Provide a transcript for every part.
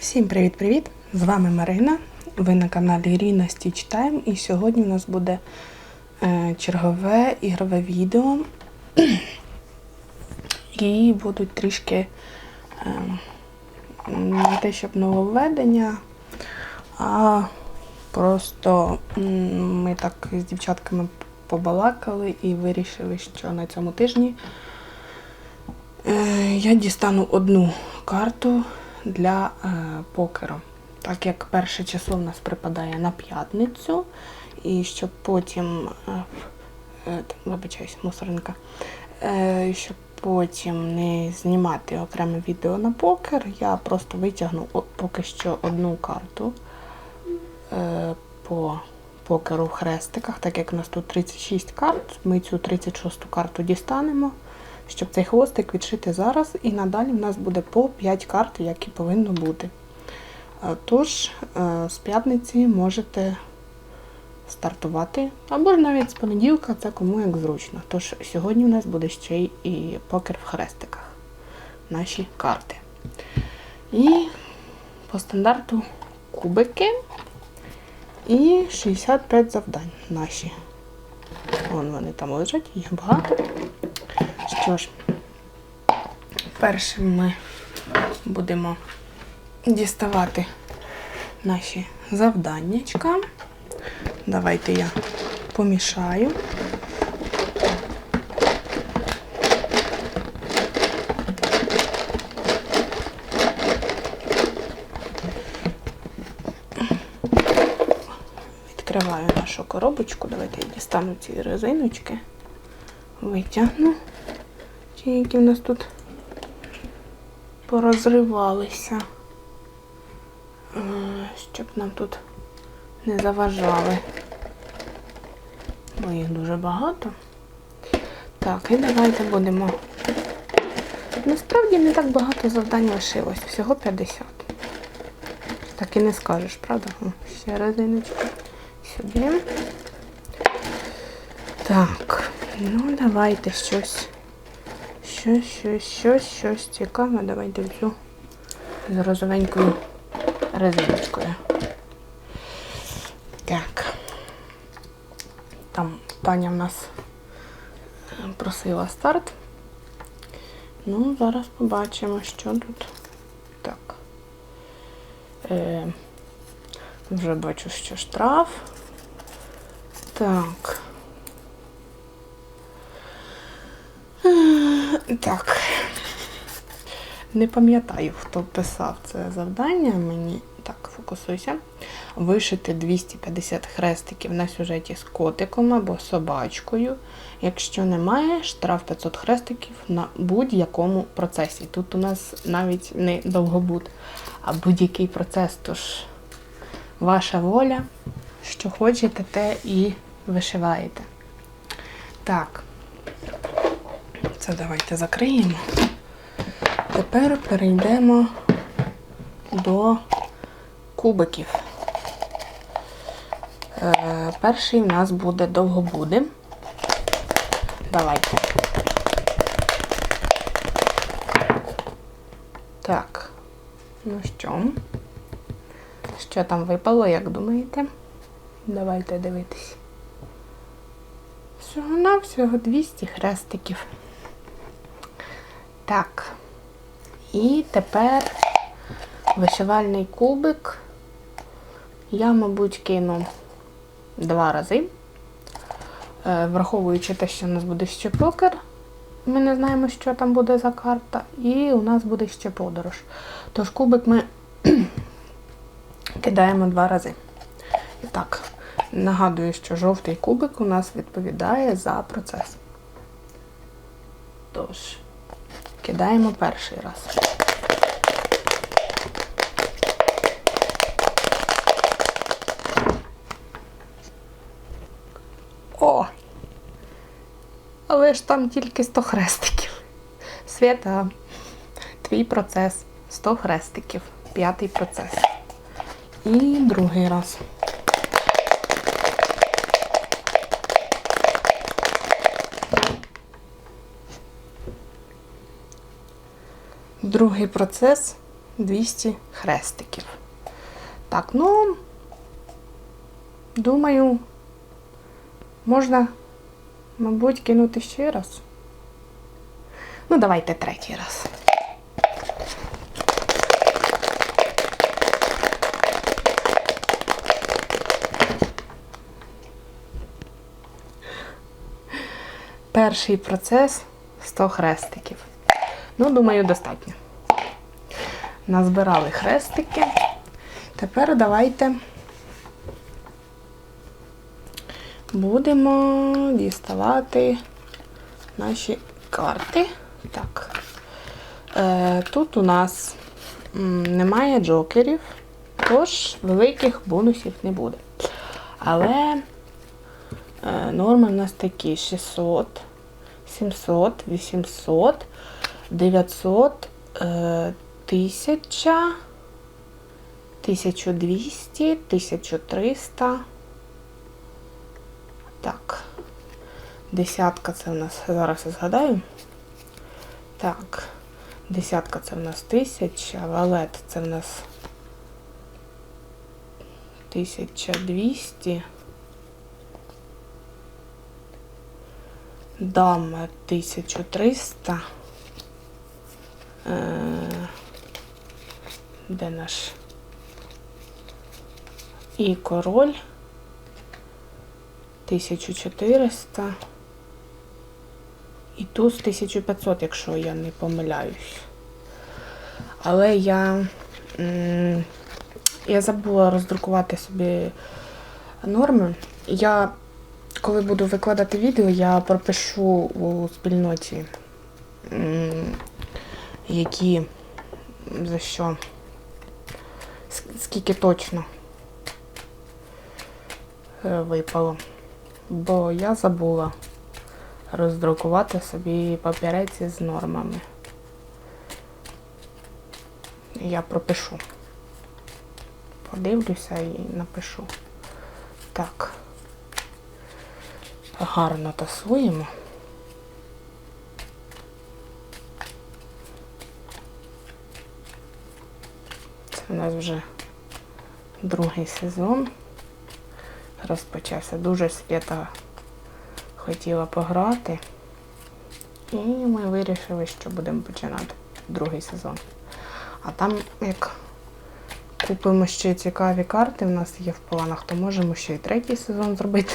Всім привіт-привіт! З вами Марина. Ви на каналі Irina Stitch Time і сьогодні у нас буде е, чергове ігрове відео. І будуть трішки е, не те, щоб нововведення, а просто ми так з дівчатками побалакали і вирішили, що на цьому тижні Е, Я дістану одну карту для е, покеру. Так як перше число в нас припадає на п'ятницю, і щоб потім, е, е, вибачаюсь, мусоринка, щоб потім не знімати окреме відео на покер, я просто витягну поки що одну карту по покеру в хрестиках, так як у нас тут 36 карт, ми цю 36 карту дістанемо щоб цей хвостик відшити зараз, і надалі в нас буде по 5 карт, як і повинно бути. Е, Тож, е, з п'ятниці можете стартувати, або ж навіть з понеділка, це кому як зручно. Тож сьогодні у нас буде ще й і покер в хрестиках. Наші карти. І по стандарту кубики і 65 завдань наші. Вон вони там лежать, їх багато. Що ж, першим ми будемо діставати наші завданнячка. Давайте я помішаю. Відкриваю нашу коробочку. Давайте я дістану ці резиночки. Витягну. Ті, які в нас тут порозривалися. Е, Щоб нам тут не заважали. Бо їх дуже багато. Так, і давайте будемо. Насправді не так багато завдань лишилось, всього 50. Так і не скажеш, правда? Ще резиночку сюди. Так, ну давайте щось. Щось, щось, щось, щось цікаве. Давайте цю з розовенькою резиночкою. Так. Там Таня в нас е, просила старт. Ну, зараз побачимо, що тут. Так. Е, вже бачу, що штраф. Так. Так. Не пам'ятаю, хто писав це завдання. Мені так, фокусуйся. Вишити 250 хрестиків на сюжеті з котиком або собачкою. Якщо немає, штраф 500 хрестиків на будь-якому процесі. Тут у нас навіть не довгобуд, а будь-який процес. Тож ваша воля, що хочете, те і вишиваєте. Так. Це давайте закриємо. Тепер перейдемо до кубиків. Е, перший в нас буде довгобуди. Давайте. Так. Ну що? Що там випало, як думаєте? Давайте дивитись. Всього на всього 200 хрестиків. Так. І тепер вишивальний кубик. Я, мабуть, кину два рази. Е, Враховуючи те, що у нас буде ще покер. Ми не знаємо, що там буде за карта. І у нас буде ще подорож. Тож кубик ми кидаємо два рази. І так, нагадую, що жовтий кубик у нас відповідає за процес. Тож. Кидаємо перший раз. О! Але ж там тільки 100 хрестиків. Свята, твій процес. 100 хрестиків. П'ятий процес. І другий раз. Другий процес 200 хрестиків. Так, ну, думаю, можна, мабуть, кинути ще раз. Ну, давайте третій раз. Перший процес 100 хрестиків. Ну, думаю, достатньо. Назбирали хрестики. Тепер давайте будемо діставати наші карти. Так. Е, тут у нас немає джокерів, тож великих бонусів не буде. Але е, норми в нас такі 600, 700, 800, 900, е, 1000, 1200, 1300. Так. Десятка це в нас, зараз я згадаю. Так. Десятка це в нас тисяча, валет це в нас 1200. Дама 1300. Де наш? І король 1400. І туз 1500, якщо я не помиляюсь. Але я, я забула роздрукувати собі норми. Я, коли буду викладати відео, я пропишу у спільноті, які за що, скільки точно е, випало. Бо я забула роздрукувати собі папірець з нормами. Я пропишу. Подивлюся і напишу. Так. Гарно тасуємо. Це у нас вже другий сезон. Розпочався. Дуже свята хотіла пограти. І ми вирішили, що будемо починати другий сезон. А там, як купимо ще цікаві карти, в нас є в планах, то можемо ще й третій сезон зробити.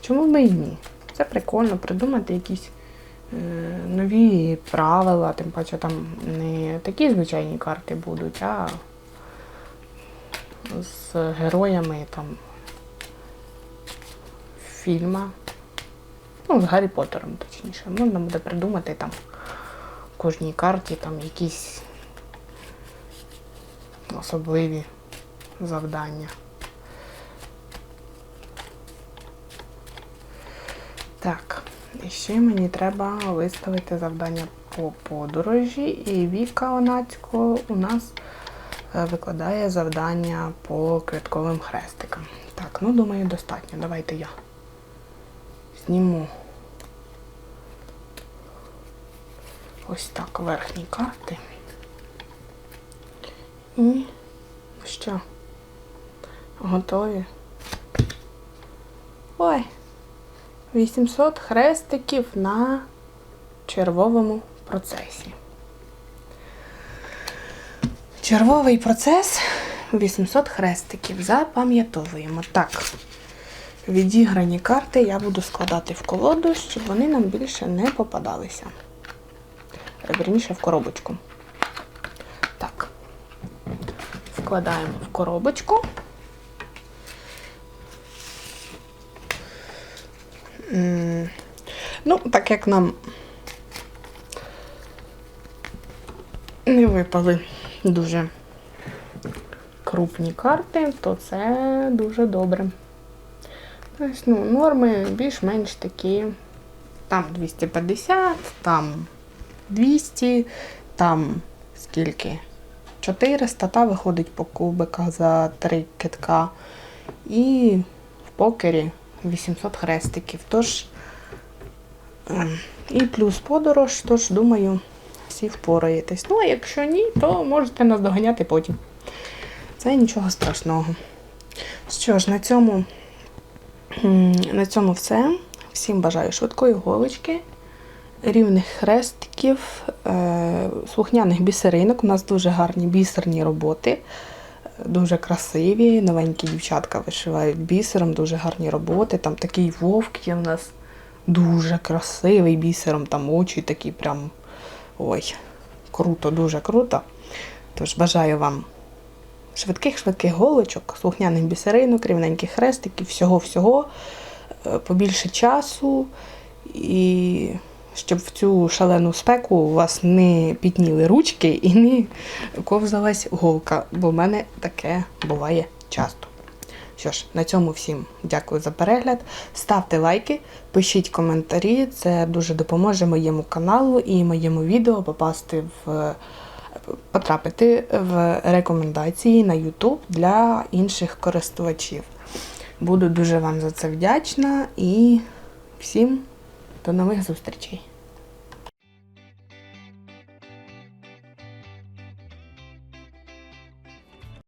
Чому б і ні? Це прикольно придумати якісь е, нові правила, тим паче там не такі звичайні карти будуть, а з героями там фільма. Ну, з Гаррі Поттером, точніше. Можна буде придумати там в кожній карті там якісь особливі завдання. Так, і ще мені треба виставити завдання по подорожі, і Віка Онацько у нас викладає завдання по квітковим хрестикам. Так, ну думаю, достатньо. Давайте я зніму ось так верхні карти. І ну що? Готові? Ой! 800 хрестиків на червовому процесі. Червовий процес 800 хрестиків. Запам'ятовуємо. Так, відіграні карти я буду складати в колоду, щоб вони нам більше не попадалися. Верніше в коробочку. Так. Вкладаємо в коробочку. Ну, так як нам не випали дуже крупні карти, то це дуже добре. Тобто, ну, норми більш-менш такі. Там 250, там 200, там скільки? 400, та виходить по кубиках за 3 китка. І в покері 800 хрестиків. Тож, ем, і плюс подорож, тож, думаю, всі впораєтесь. Ну, а якщо ні, то можете нас доганяти потім. Це нічого страшного. Що ж, на цьому, на цьому все. Всім бажаю швидкої голочки, рівних хрестиків, е, слухняних бісеринок. У нас дуже гарні бісерні роботи, дуже красиві. Новенькі дівчатка вишивають бісером, дуже гарні роботи. Там такий вовк є в нас дуже красивий бісером, там очі такі прям. Ой, круто, дуже круто. Тож бажаю вам швидких-швидких голочок, слухняних бісеринок, рівненьких хрестиків, всього-всього, е, побільше часу, і щоб в цю шалену спеку у вас не пітніли ручки і не ковзалась голка, бо в мене таке буває часто. Що ж, на цьому всім дякую за перегляд. Ставте лайки, пишіть коментарі, це дуже допоможе моєму каналу і моєму відео попасти в потрапити в рекомендації на YouTube для інших користувачів. Буду дуже вам за це вдячна і всім до нових зустрічей!